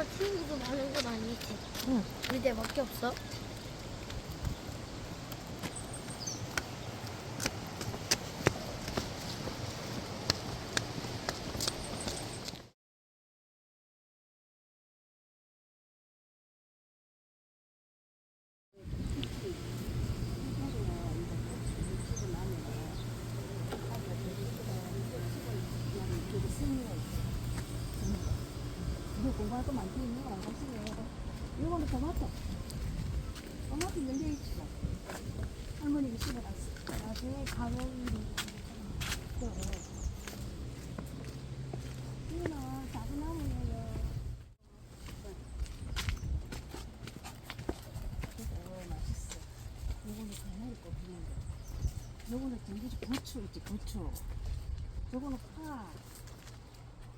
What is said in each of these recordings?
엄마 친구도 많은 건 아니지? 응. 우리 밖에 없어? 이거 공부할 거 많지 있는 거안 사시네. 이거는 토마토. 토마토 열려 있어. 할머니가 씹어놨어. 나중에 맛있어. 요거는 전기지 고추 있지 고추. 요거는 파.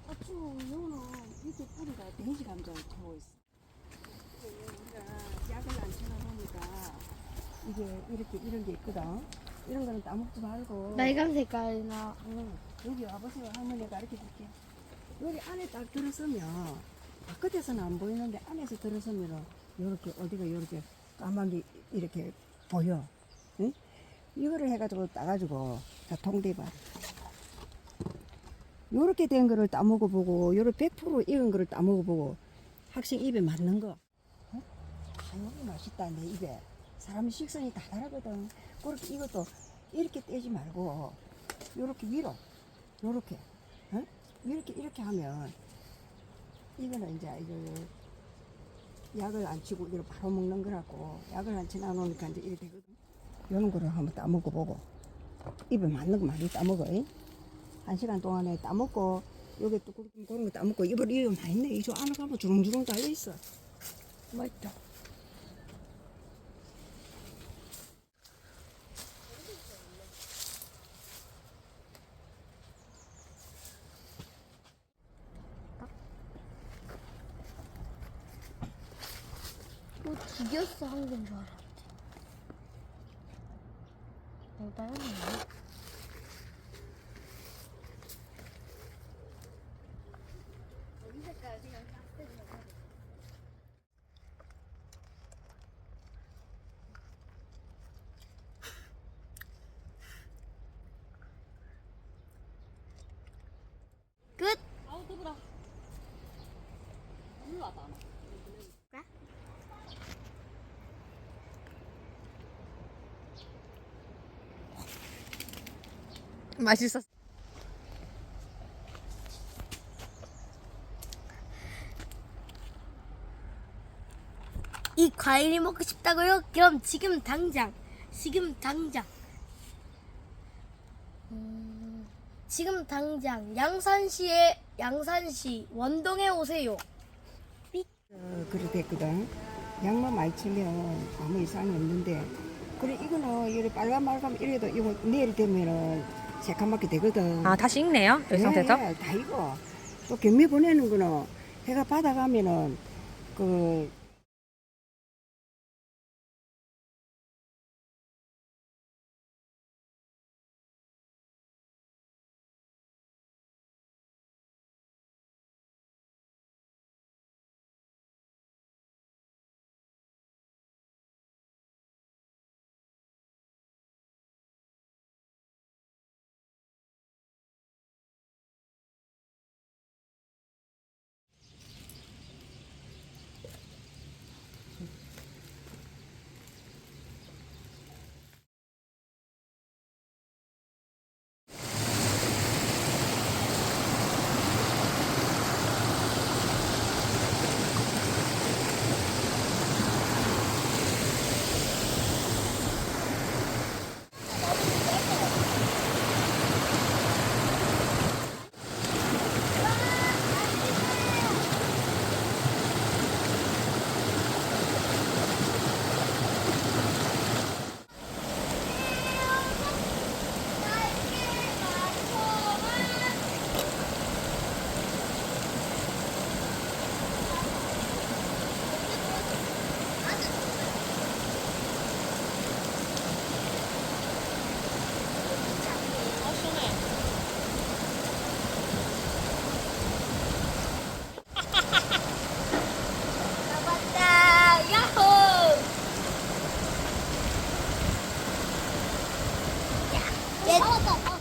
고추 요거는 이렇게 뿌리가 돼지 감자를 타고 있어. 우리가 약을 안 쳐놓으니까 이게 이렇게 이런 게 있거든. 이런 거는 따먹지 말고. 빨간 색깔이나 응. 여기 와보세요. 할머니가 가르쳐 줄게. 여기 안에 딱 들어서면, 바깥에서는 안 보이는데 안에서 들어서면, 요렇게, 어디가 요렇게 까맣게 이렇게 보여. 응? 이거를 해가지고 따가지고, 자, 통대봐. 요렇게 된 거를 따먹어 보고, 요렇게 100% 익은 거를 따먹어 보고, 학생 입에 맞는 거. 어? 당연히 맛있다, 내 입에. 사람 식성이 다 다르거든. 그렇게 이것도 이렇게 떼지 말고, 요렇게 위로, 요렇게, 어? 이렇게, 이렇게 하면, 이거는 이제, 이거, 약을 안 치고, 이걸 바로 먹는 거라고, 약을 안 치나 놓으니까 이제 이렇게 되거든. 요런 거를 한번 따먹어 보고, 입에 맞는 거 많이 따먹어, 잉? 한 시간 동안에 따먹고, 요게 또 그런 거 따먹고, 입을 이거 많이 있네. 이저 안에 가면 주렁주렁 달려있어. 맛있다. 뭐 죽였어 한건줄 알았는데. 어, 다른 거 끝. 아우, 더불어. 일로 와봐. 맛있었어. 이 과일이 먹고 싶다고요? 그럼 지금 당장, 지금 당장, 음, 지금 당장 양산시에 양산시 원동에 오세요. 어, 그래 됐거든. 양만 많이 치면 아무 이상이 없는데, 그래 이거는 이래 빨간 말감 이래도 이거 내일 되면은 새까맣게 되거든. 아, 다시 익네요? 이 상태에서? 네, 다 이거. 또 경미 보내는 거는 해가 받아가면은 그 예,